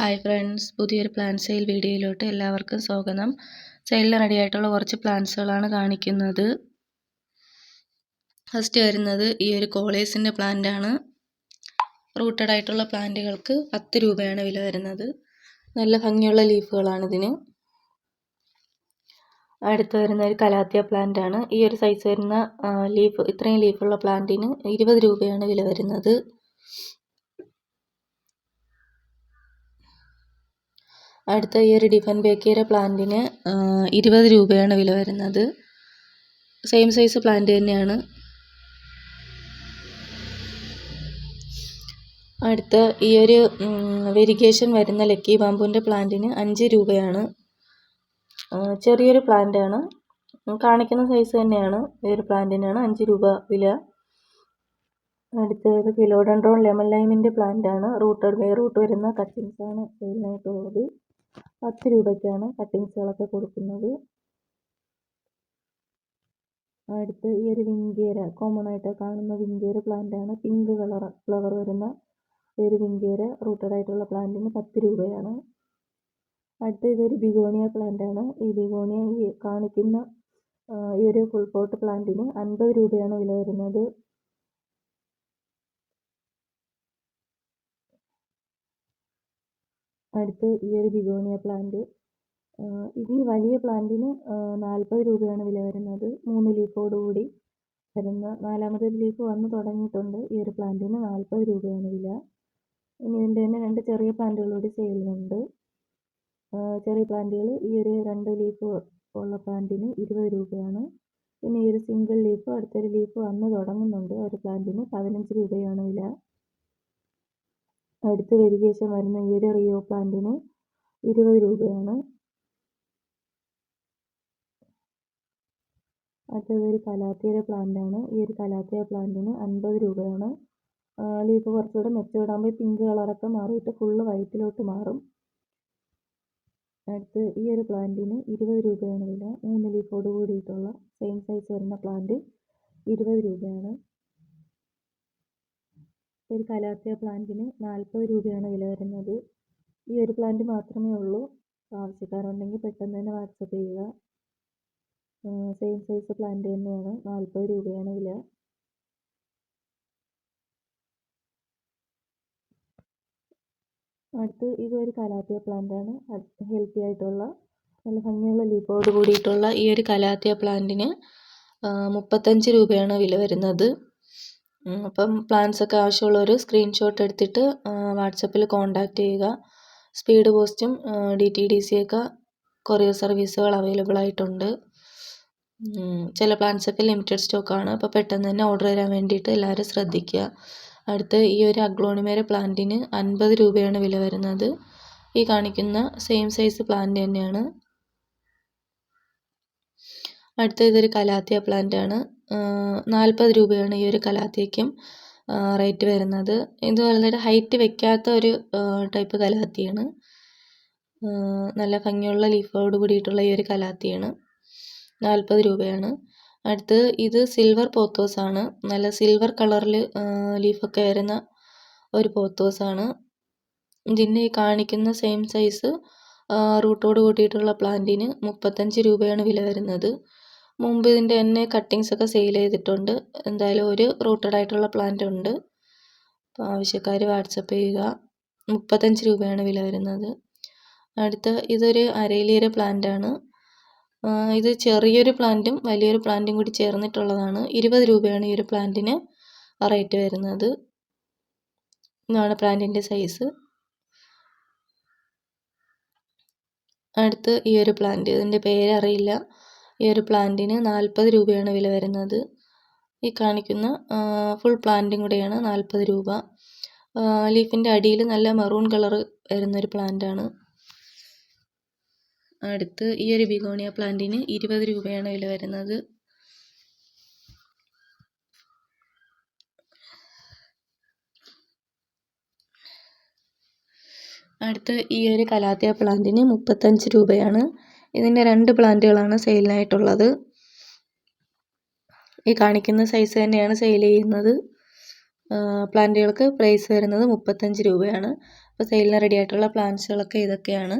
Hi friends പുതിയൊരു plan sale വീഡിയോയിലോട്ട് എല്ലാവർക്കും സ്വാഗതം. സെയിലിന് റെഡി ആയിട്ടുള്ള കുറച്ച് പ്ലാന്റ്സുകളാണ് കാണിക്കുന്നത്. ഫസ്റ്റ് വരുന്നത് ഈ ഒരു കോളേസിന്റെ ആണ് റൂട്ടഡ് ആയിട്ടുള്ള പ്ലാന്റുകൾക്ക് പത്ത് രൂപയാണ് വില വരുന്നത്. നല്ല ഭംഗിയുള്ള ലീഫുകളാണ് ഇതിന് അടുത്ത് വരുന്ന ഒരു കലാത്തിയ ആണ് ഈ ഒരു സൈസ് വരുന്ന ലീഫ് ഇത്രയും ലീഫുള്ള പ്ലാന്റിന് ഇരുപത് രൂപയാണ് വില വരുന്നത്. അടുത്ത ഈ ഒരു ഡിഫൻ ബേക്കേര പ്ലാന്റിന് ഇരുപത് രൂപയാണ് വില വരുന്നത്. സെയിം സൈസ് പ്ലാന്റ് തന്നെയാണ്. അടുത്ത ഈ ഒരു വെരിഗേഷൻ വരുന്ന ലക്കി ബാമ്പുവിന്റെ പ്ലാന്റിന് അഞ്ച് രൂപയാണ്. ചെറിയൊരു പ്ലാന്റാണ് കാണിക്കുന്ന സൈസ് തന്നെയാണ്. ഈ ഒരു പ്ലാന്റിനാണ് അഞ്ച് രൂപ വില. അടുത്തത് ഫിലോഡൻഡ്രോൺ ലെമൺ ലൈമിന്റെ പ്ലാന്റാണ് റൂട്ടഡ് വേ റൂട്ട് വരുന്ന കട്ടിങ്സാണ് സെയിലിനായിട്ടുള്ളത് പത്ത് രൂപയ്ക്കാണ് കട്ടിങ്സുകളൊക്കെ കൊടുക്കുന്നത്. അടുത്ത് ഈ ഒരു വിങ്കേര കോമൺ ആയിട്ട് കാണുന്ന വിങ്കേര ആണ്. പിങ്ക് കളർ ഫ്ലവർ വരുന്ന ഒരു വിങ്കേര റൂട്ടഡ് ആയിട്ടുള്ള പ്ലാന്റിന് പത്ത് രൂപയാണ്. അടുത്ത ഇതൊരു ബിഗോണിയ ആണ്. ഈ ബിഗോണിയ ഈ കാണിക്കുന്ന ഈ ഒരു ഫുൾ പോട്ട് പ്ലാന്റിന് അൻപത് രൂപയാണ് വില വരുന്നത്. അടുത്ത് ഈ ഒരു ബിഗോണിയ പ്ലാന്റ് ഇത് ഈ വലിയ പ്ലാന്റിന് നാൽപ്പത് രൂപയാണ് വില വരുന്നത്. മൂന്ന് ലീഫോട് കൂടി വരുന്ന നാലാമതൊരു ലീഫ് വന്ന് തുടങ്ങിയിട്ടുണ്ട്. ഈ ഒരു പ്ലാന്റിന് നാൽപ്പത് രൂപയാണ് വില. ഇനി ഇതിന്റെ തന്നെ രണ്ട് ചെറിയ പ്ലാന്റുകൾ കൂടി സെയിലിനുണ്ട് ചെറിയ പ്ലാന്റുകൾ ഈ ഒരു രണ്ട് ലീഫ് ഉള്ള പ്ലാന്റിന് ഇരുപത് രൂപയാണ്. പിന്നെ ഈ ഒരു സിംഗിൾ ലീഫ് അടുത്തൊരു ലീഫ് വന്ന് തുടങ്ങുന്നുണ്ട്. ഒരു പ്ലാന്റിന് പതിനഞ്ച് രൂപയാണ് വില. അടുത്ത് വെരിഗേഷൻ വരുന്ന ഈ ഒരു റിയോ പ്ലാന്റിന് ഇരുപത് രൂപയാണ്. അടുത്തതൊരു കലാത്തിയുടെ പ്ലാന്റാണ് ഈ ഒരു കലാത്തിയ പ്ലാന്റിന് അൻപത് രൂപയാണ്. ലീഫ് കുറച്ചുകൂടെ മെച്ചൂർഡാകുമ്പോൾ പിങ്ക് കളറൊക്കെ മാറിയിട്ട് ഫുള്ള് വൈറ്റിലോട്ട് മാറും. അടുത്ത് ഈ ഒരു പ്ലാന്റിന് ഇരുപത് രൂപയാണ് വില. മൂന്ന് ലീഫോട് കൂടിയിട്ടുള്ള സെയിം സൈസ് വരുന്ന പ്ലാന്റ് ഇരുപത് രൂപയാണ്. ഒരു കലാത്തിയ പ്ലാന്റിന് നാൽപ്പത് രൂപയാണ് വില വരുന്നത്. ഈ ഒരു പ്ലാന്റ് മാത്രമേ ഉള്ളൂ. ആവശ്യക്കാരുണ്ടെങ്കിൽ പെട്ടെന്ന് തന്നെ വാട്സപ്പ് ചെയ്യുക. സെയിം സൈസ് പ്ലാന്റ് തന്നെയാണ്. നാൽപ്പത് രൂപയാണ് വില. അടുത്ത് ഇതൊരു കലാത്തിയ പ്ലാന്റാണ് ഹെൽത്തി ആയിട്ടുള്ള നല്ല ഭംഗിയുള്ള ലീഫോട് കൂടിയിട്ടുള്ള ഈ ഒരു കലാത്തിയ പ്ലാന്റിന് മുപ്പത്തഞ്ച് രൂപയാണ് വില വരുന്നത്. അപ്പം പ്ലാൻസൊക്കെ ആവശ്യമുള്ളവർ സ്ക്രീൻഷോട്ട് എടുത്തിട്ട് വാട്സപ്പിൽ കോൺടാക്റ്റ് ചെയ്യുക. സ്പീഡ് പോസ്റ്റും ഡി ടി ഡി സി ഒക്കെ കൊറിയർ സർവീസുകൾ അവൈലബിൾ ആയിട്ടുണ്ട്. ചില പ്ലാൻസൊക്കെ ലിമിറ്റഡ് സ്റ്റോക്കാണ് അപ്പോൾ പെട്ടെന്ന് തന്നെ ഓർഡർ തരാൻ വേണ്ടിയിട്ട് എല്ലാവരും ശ്രദ്ധിക്കുക. അടുത്ത് ഈ ഒരു അഗ്ലോണിമേര പ്ലാന്റിന് അൻപത് രൂപയാണ് വില വരുന്നത്. ഈ കാണിക്കുന്ന സെയിം സൈസ് പ്ലാന്റ് തന്നെയാണ്. അടുത്ത ഇതൊരു കലാത്തിയ പ്ലാന്റ് ആണ്. നാൽപ്പത് രൂപയാണ് ഈ ഒരു കലാത്തിക്കും റേറ്റ് വരുന്നത്. ഇത് വളരെ ഹൈറ്റ് വെക്കാത്ത ഒരു ടൈപ്പ് കലാത്തിയാണ്. നല്ല ഭംഗിയുള്ള ലീഫോട് കൂടിയിട്ടുള്ള ഈ ഒരു കലാത്തിയാണ്. നാൽപ്പത് രൂപയാണ്. അടുത്ത് ഇത് സിൽവർ പോത്തോസാണ് നല്ല സിൽവർ കളറിൽ ലീഫൊക്കെ വരുന്ന ഒരു പോത്തോസാണ് ഇതിന്റെ ഈ കാണിക്കുന്ന സെയിം സൈസ് റൂട്ടോട് കൂട്ടിയിട്ടുള്ള പ്ലാന്റിന് മുപ്പത്തഞ്ച് രൂപയാണ് വില വരുന്നത്. മുമ്പ് ഇതിന്റെ തന്നെ കട്ടിങ്സ് ഒക്കെ സെയിൽ ചെയ്തിട്ടുണ്ട്. എന്തായാലും ഒരു റൂട്ടഡ് ആയിട്ടുള്ള പ്ലാന്റ് ഉണ്ട്. അപ്പോൾ ആവശ്യക്കാർ വാട്സപ്പ് ചെയ്യുക. മുപ്പത്തഞ്ച് രൂപയാണ് വില വരുന്നത്. അടുത്ത ഇതൊരു അരയിലീര പ്ലാന്റ് ആണ്. ഇത് ചെറിയൊരു പ്ലാന്റും വലിയൊരു പ്ലാന്റും കൂടി ചേർന്നിട്ടുള്ളതാണ്. ഇരുപത് രൂപയാണ് ഈ ഒരു പ്ലാന്റിന് റേറ്റ് വരുന്നത്. ഇതാണ് പ്ലാന്റിന്റെ സൈസ് അടുത്ത് ഈ ഒരു പ്ലാന്റ് ഇതിന്റെ പേരറിയില്ല. ഈ ഒരു പ്ലാന്റിന് നാൽപ്പത് രൂപയാണ് വില വരുന്നത്. ഈ കാണിക്കുന്ന ഫുൾ പ്ലാന്റും കൂടെയാണ് നാൽപ്പത് രൂപ. ലീഫിന്റെ അടിയിൽ നല്ല മെറൂൺ കളർ വരുന്നൊരു പ്ലാന്റാണ്. അടുത്ത് ഈ ഒരു ബിഗോണിയ പ്ലാന്റിന് ഇരുപത് രൂപയാണ് വില വരുന്നത്. അടുത്ത് ഈ ഒരു കലാത്തിയ പ്ലാന്റിന് മുപ്പത്തഞ്ച് രൂപയാണ്. ഇതിന്റെ രണ്ട് പ്ലാന്റുകളാണ് സെയിലിനായിട്ടുള്ളത്. ഈ കാണിക്കുന്ന സൈസ് തന്നെയാണ് സെയിൽ ചെയ്യുന്നത്. പ്ലാന്റുകൾക്ക് പ്രൈസ് വരുന്നത് മുപ്പത്തഞ്ച് രൂപയാണ്. അപ്പോൾ സെയിലിന് റെഡി ആയിട്ടുള്ള പ്ലാന്റ്സുകളൊക്കെ ഇതൊക്കെയാണ്.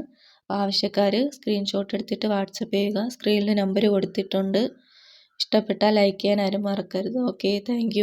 ആവശ്യക്കാർ സ്ക്രീൻഷോട്ട് എടുത്തിട്ട് വാട്സപ്പ് ചെയ്യുക. സ്ക്രീനിൽ നമ്പർ കൊടുത്തിട്ടുണ്ട്. ഇഷ്ടപ്പെട്ടാൽ ലൈക്ക് ചെയ്യാൻ ആരും മറക്കരുത്. Okay thank